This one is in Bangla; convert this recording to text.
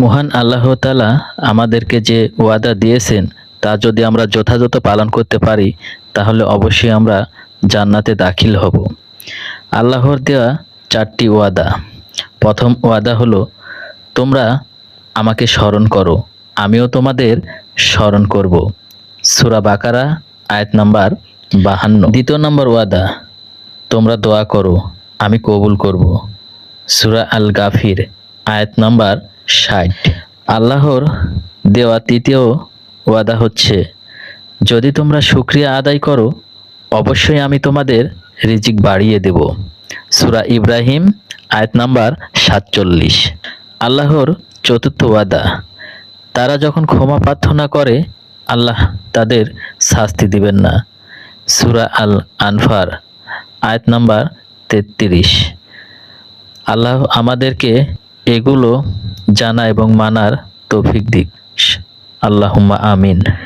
মহান আল্লাহ তালা আমাদেরকে যে ওয়াদা দিয়েছেন, তা যদি আমরা যথাযথ পালন করতে পারি, তাহলে অবশ্যই আমরা জান্নাতে দাখিল হব। আল্লাহর দেওয়া চারটি ওয়াদা। প্রথম ওয়াদা হলো, তোমরা আমাকে স্মরণ করো, আমিও তোমাদের স্মরণ করব। সুরা বাকারা, আয়াত নাম্বার বাহান্ন। দ্বিতীয় নম্বর ওয়াদা, তোমরা দোয়া করো, আমি কবুল করব। সুরা আল গাফির আয়াত নাম্বার ষাট। আল্লাহর দেওয়া তৃতীয় ওয়াদা হচ্ছে, যদি তোমরা শুক্রিয়া আদায় করো, অবশ্যই আমি তোমাদের রিজিক বাড়িয়ে দেব। সুরা ইব্রাহিম, আয়াত নাম্বার সাতচল্লিশ। আল্লাহর চতুর্থ ওয়াদা, তারা যখন ক্ষমা প্রার্থনা করে, আল্লাহ তাদের শাস্তি দিবেন না। সুরা আল আনফার আয়াত নাম্বার তেত্রিশ। আল্লাহ আমাদেরকে এগুলো জানা এবং মানার তৌফিক দিক। আল্লাহুম্মা আমিন।